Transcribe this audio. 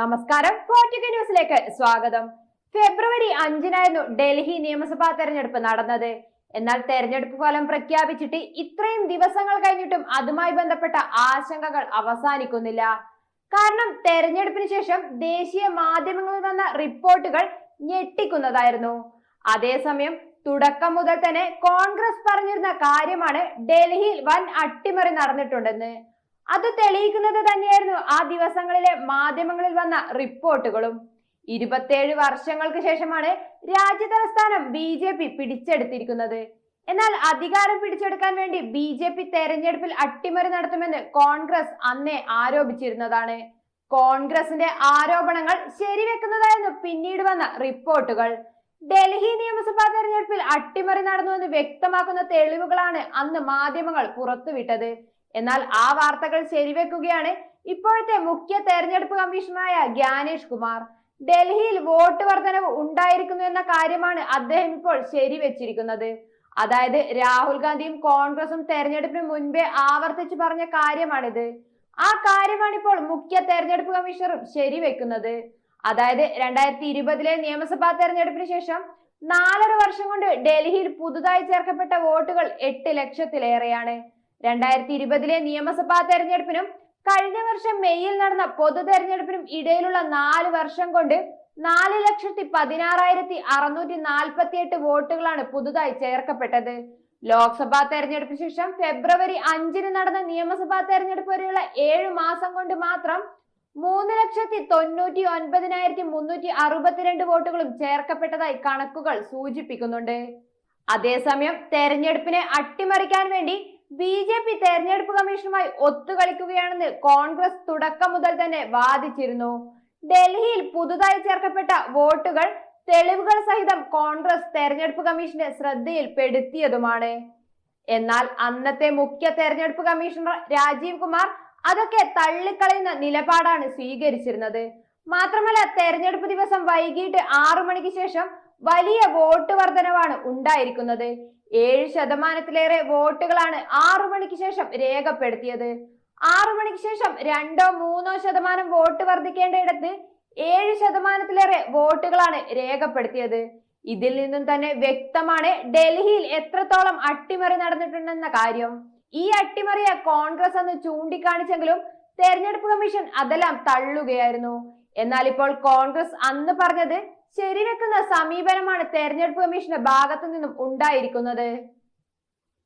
നമസ്കാരം. ഫോർട്ടിക്ക ന്യൂസിലേക്ക് സ്വാഗതം. ഫെബ്രുവരി അഞ്ചിനായിരുന്നു ഡൽഹി നിയമസഭാ തെരഞ്ഞെടുപ്പ് നടന്നത്. എന്നാൽ തെരഞ്ഞെടുപ്പ് ഫലം പ്രഖ്യാപിച്ചിട്ട് ഇത്രയും ദിവസങ്ങൾ കഴിഞ്ഞിട്ടും അതുമായി ബന്ധപ്പെട്ട ആശങ്കകൾ അവസാനിക്കുന്നില്ല. കാരണം തെരഞ്ഞെടുപ്പിന് ശേഷം ദേശീയ മാധ്യമങ്ങളിൽ വന്ന റിപ്പോർട്ടുകൾ ഞെട്ടിക്കുന്നതായിരുന്നു. അതേസമയം തുടക്കം മുതൽ തന്നെ കോൺഗ്രസ് പറഞ്ഞിരുന്ന കാര്യമാണ് ഡൽഹിയിൽ വൻ അട്ടിമറി നടന്നിട്ടുണ്ടെന്ന്. അത് തെളിയിക്കുന്നത് തന്നെയായിരുന്നു ആ ദിവസങ്ങളിലെ മാധ്യമങ്ങളിൽ വന്ന റിപ്പോർട്ടുകളും. ഇരുപത്തേഴ് വർഷങ്ങൾക്ക് ശേഷമാണ് രാജ്യതലസ്ഥാനം ബി ജെ പി പിടിച്ചെടുത്തിരിക്കുന്നത്. എന്നാൽ അധികാരം പിടിച്ചെടുക്കാൻ വേണ്ടി ബി ജെ പി തെരഞ്ഞെടുപ്പിൽ അട്ടിമറി നടത്തുമെന്ന് കോൺഗ്രസ് അന്നേ ആരോപിച്ചിരുന്നതാണ്. കോൺഗ്രസിന്റെ ആരോപണങ്ങൾ ശരിവെക്കുന്നതായിരുന്നു പിന്നീട് വന്ന റിപ്പോർട്ടുകൾ. ഡൽഹി നിയമസഭാ തെരഞ്ഞെടുപ്പിൽ അട്ടിമറി നടന്നുവെന്ന് വ്യക്തമാക്കുന്ന തെളിവുകളാണ് അന്ന് മാധ്യമങ്ങൾ പുറത്തുവിട്ടത്. എന്നാൽ ആ വാർത്തകൾ ശരിവെക്കുകയാണ് ഇപ്പോഴത്തെ മുഖ്യ തെരഞ്ഞെടുപ്പ് കമ്മീഷണറായ ഗ്യാനേഷ് കുമാർ. ഡൽഹിയിൽ വോട്ട് വർധനവ് ഉണ്ടായിരിക്കുന്നു എന്ന കാര്യമാണ് അദ്ദേഹം ഇപ്പോൾ ശരിവെച്ചിരിക്കുന്നത്. അതായത് രാഹുൽ ഗാന്ധിയും കോൺഗ്രസും തെരഞ്ഞെടുപ്പിന് മുൻപേ ആവർത്തിച്ചു പറഞ്ഞ കാര്യമാണിത്. ആ കാര്യമാണ് ഇപ്പോൾ മുഖ്യ തെരഞ്ഞെടുപ്പ് കമ്മീഷണറും ശരിവെക്കുന്നത്. അതായത് രണ്ടായിരത്തി ഇരുപതിലെ നിയമസഭാ തെരഞ്ഞെടുപ്പിന് ശേഷം നാലര വർഷം കൊണ്ട് ഡൽഹിയിൽ പുതുതായി ചേർക്കപ്പെട്ട വോട്ടുകൾ എട്ട് ലക്ഷത്തിലേറെയാണ്. രണ്ടായിരത്തി ഇരുപതിലെ നിയമസഭാ തെരഞ്ഞെടുപ്പിനും കഴിഞ്ഞ വർഷം മെയ്യിൽ നടന്ന പൊതു തെരഞ്ഞെടുപ്പിനും ഇടയിലുള്ള നാല് വർഷം കൊണ്ട് നാല് ലക്ഷത്തി പതിനാറായിരത്തി അറുന്നൂറ്റി നാൽപ്പത്തി എട്ട് വോട്ടുകളാണ് പുതുതായി ചേർക്കപ്പെട്ടത്. ലോക്സഭാ തെരഞ്ഞെടുപ്പിന് ശേഷം ഫെബ്രുവരി അഞ്ചിന് നടന്ന നിയമസഭാ തെരഞ്ഞെടുപ്പ് വരെയുള്ള ഏഴു മാസം കൊണ്ട് മാത്രം മൂന്ന് ലക്ഷത്തി തൊണ്ണൂറ്റി ഒൻപതിനായിരത്തി മുന്നൂറ്റി അറുപത്തിരണ്ട് വോട്ടുകളും ചേർക്കപ്പെട്ടതായി കണക്കുകൾ സൂചിപ്പിക്കുന്നുണ്ട്. അതേസമയം തെരഞ്ഞെടുപ്പിനെ അട്ടിമറിക്കാൻ വേണ്ടി ബി ജെ പി തെരഞ്ഞെടുപ്പ് കമ്മീഷനുമായി ഒത്തുകളിക്കുകയാണെന്ന് കോൺഗ്രസ് തുടക്കം മുതൽ തന്നെ വാദിച്ചിരുന്നു. ഡൽഹിയിൽ പുതുതായി ചേർക്കപ്പെട്ട വോട്ടുകൾ തെളിവുകൾ സഹിതം കോൺഗ്രസ് തെരഞ്ഞെടുപ്പ് കമ്മീഷന്റെ ശ്രദ്ധയിൽപ്പെടുത്തിയതുമാണ്. എന്നാൽ അന്നത്തെ മുഖ്യ തെരഞ്ഞെടുപ്പ് കമ്മീഷണർ രാജീവ് കുമാർ അതൊക്കെ തള്ളിക്കളയുന്ന നിലപാടാണ് സ്വീകരിച്ചിരുന്നത്. മാത്രമല്ല തെരഞ്ഞെടുപ്പ് ദിവസം വൈകിട്ട് ആറു മണിക്ക് ശേഷം വലിയ വോട്ട് വർധനവാണ് ഉണ്ടായിരിക്കുന്നത്. ഏഴ് ശതമാനത്തിലേറെ വോട്ടുകളാണ് ആറു മണിക്ക് ശേഷം രേഖപ്പെടുത്തിയത്. ആറു മണിക്ക് ശേഷം രണ്ടോ മൂന്നോ ശതമാനം വോട്ട് വർദ്ധിക്കേണ്ടയിടത്ത് ഏഴ് ശതമാനത്തിലേറെ വോട്ടുകളാണ് രേഖപ്പെടുത്തിയത്. ഇതിൽ നിന്നും തന്നെ വ്യക്തമാണ് ഡൽഹിയിൽ എത്രത്തോളം അട്ടിമറി നടന്നിട്ടുണ്ടെന്ന കാര്യം. ഈ അട്ടിമറിയെ കോൺഗ്രസ് അന്ന് ചൂണ്ടിക്കാണിച്ചെങ്കിലും തെരഞ്ഞെടുപ്പ് കമ്മീഷൻ അതെല്ലാം തള്ളുകയായിരുന്നു. എന്നാൽ ഇപ്പോൾ കോൺഗ്രസ് അന്ന് പറഞ്ഞത് ശരിവെക്കുന്ന സമീപനമാണ് തെരഞ്ഞെടുപ്പ് കമ്മീഷന്റെ ഭാഗത്തു നിന്നും ഉണ്ടായിരിക്കുന്നത്.